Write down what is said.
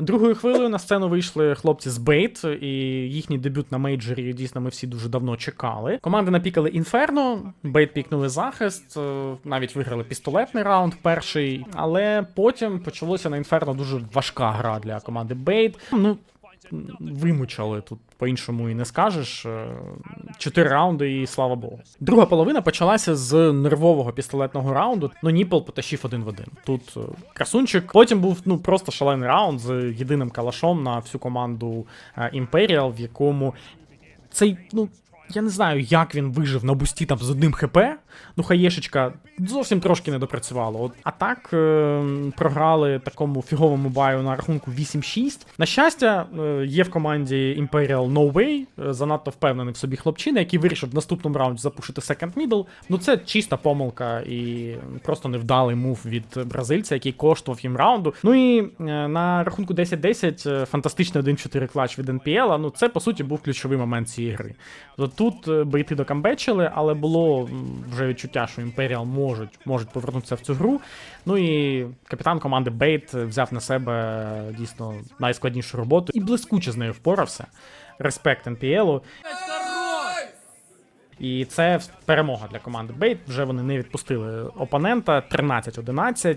Другою хвилею на сцену вийшли хлопці з Бейт, і їхній дебют на мейджорі дійсно ми всі дуже давно чекали. Команди напікали Інферно, Бейт пікнули захист, е, навіть виграли пістолетний раунд перший, але потім почалося на Інферно дуже важка гра для команди Бейт. Ну, вимучали тут по-іншому і не скажеш. Е, Чотири раунди, і слава Богу. Друга половина почалася з нервового пістолетного раунду. Ну, Ніпл потащив один в один. Тут е, красунчик. Потім був ну просто шалений раунд з єдиним калашом на всю команду е, Imperial, в якому цей, ну. Я не знаю, як він вижив на бусті там з одним хп. Ну, хаєшечка зовсім трошки не допрацювало. От, а так е, програли такому фіговому баю на рахунку 8-6. На щастя, е, є в команді Imperial No Way, е, занадто впевнений в собі хлопчина, який вирішив в наступному раунді запушити second middle. Ну це чиста помилка і просто невдалий мув від бразильця, який коштував їм раунду. Ну і е, на рахунку 10-10 е, фантастичний 1-4 клач від NPL. Ну це по суті був ключовий момент цієї гри. Тобто Тут е, бейти докамбечили, але було вже відчуття, що Imperial можуть, можуть повернутися в цю гру. Ну і капітан команди Бейт взяв на себе е, дійсно найскладнішу роботу і блискуче з нею впорався. Респект NPL. І це перемога для команди Бейт. Вже вони не відпустили опонента 13-11.